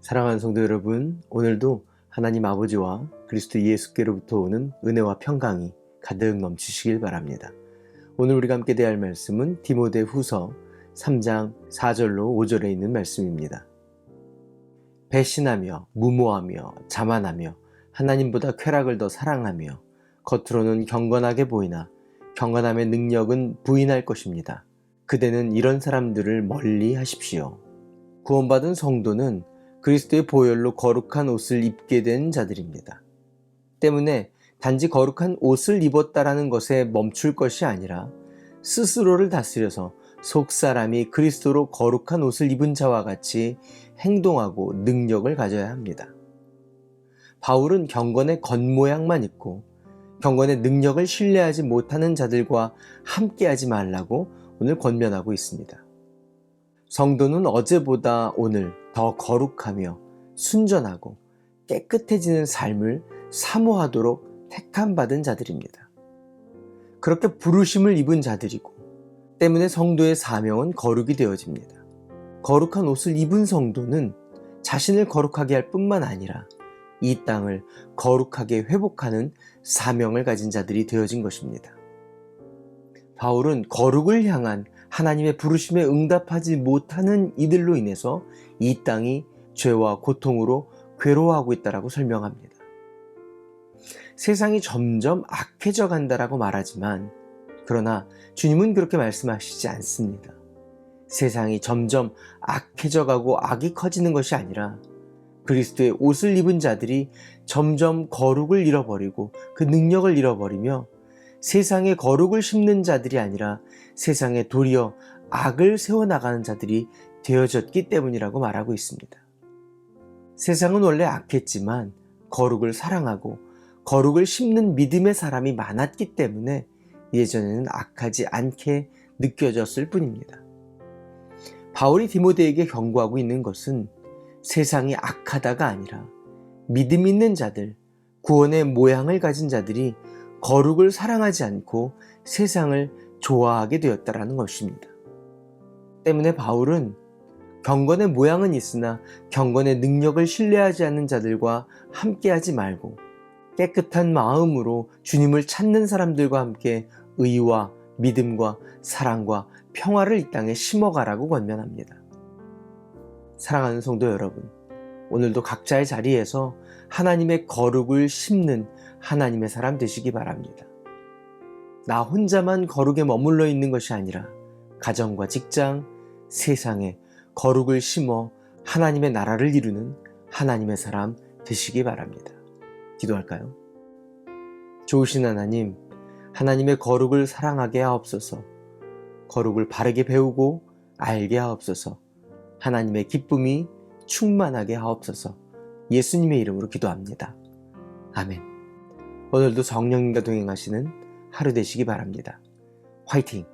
사랑하는 성도 여러분, 오늘도 하나님 아버지와 그리스도 예수께로부터 오는 은혜와 평강이 가득 넘치시길 바랍니다. 오늘 우리가 함께 대할 말씀은 디모데 후서 3장 4절로 5절에 있는 말씀입니다. 배신하며 무모하며 자만하며 하나님보다 쾌락을 더 사랑하며 겉으로는 경건하게 보이나 경건함의 능력은 부인할 것입니다. 그대는 이런 사람들을 멀리 하십시오. 구원받은 성도는 그리스도의 보혈로 거룩한 옷을 입게 된 자들입니다. 때문에 단지 거룩한 옷을 입었다라는 것에 멈출 것이 아니라 스스로를 다스려서 속 사람이 그리스도로 거룩한 옷을 입은 자와 같이 행동하고 능력을 가져야 합니다. 바울은 경건의 겉모양만 있고 경건의 능력을 신뢰하지 못하는 자들과 함께하지 말라고 오늘 권면하고 있습니다. 성도는 어제보다 오늘 더 거룩하며 순전하고 깨끗해지는 삶을 사모하도록 택함받은 자들입니다. 그렇게 부르심을 입은 자들이고 때문에 성도의 사명은 거룩이 되어집니다. 거룩한 옷을 입은 성도는 자신을 거룩하게 할 뿐만 아니라 이 땅을 거룩하게 회복하는 사명을 가진 자들이 되어진 것입니다. 바울은 거룩을 향한 하나님의 부르심에 응답하지 못하는 이들로 인해서 이 땅이 죄와 고통으로 괴로워하고 있다라고 설명합니다. 세상이 점점 악해져 간다라고 말하지만 그러나 주님은 그렇게 말씀하시지 않습니다. 세상이 점점 악해져 가고 악이 커지는 것이 아니라 그리스도의 옷을 입은 자들이 점점 거룩을 잃어버리고 그 능력을 잃어버리며 세상에 거룩을 심는 자들이 아니라 세상에 도리어 악을 세워나가는 자들이 되어졌기 때문이라고 말하고 있습니다. 세상은 원래 악했지만 거룩을 사랑하고 거룩을 심는 믿음의 사람이 많았기 때문에 예전에는 악하지 않게 느껴졌을 뿐입니다. 바울이 디모데에게 경고하고 있는 것은 세상이 악하다가 아니라 믿음 있는 자들, 구원의 모양을 가진 자들이 거룩을 사랑하지 않고 세상을 좋아하게 되었다라는 것입니다. 때문에 바울은 경건의 모양은 있으나 경건의 능력을 신뢰하지 않는 자들과 함께하지 말고 깨끗한 마음으로 주님을 찾는 사람들과 함께 의와 믿음과 사랑과 평화를 이 땅에 심어가라고 권면합니다. 사랑하는 성도 여러분, 오늘도 각자의 자리에서 하나님의 거룩을 심는 하나님의 사람 되시기 바랍니다. 나 혼자만 거룩에 머물러 있는 것이 아니라 가정과 직장, 세상에 거룩을 심어 하나님의 나라를 이루는 하나님의 사람 되시기 바랍니다. 기도할까요? 좋으신 하나님, 하나님의 거룩을 사랑하게 하옵소서, 거룩을 바르게 배우고 알게 하옵소서, 하나님의 기쁨이 충만하게 하옵소서, 예수님의 이름으로 기도합니다. 아멘. 오늘도 성령님과 동행하시는 하루 되시기 바랍니다. 화이팅!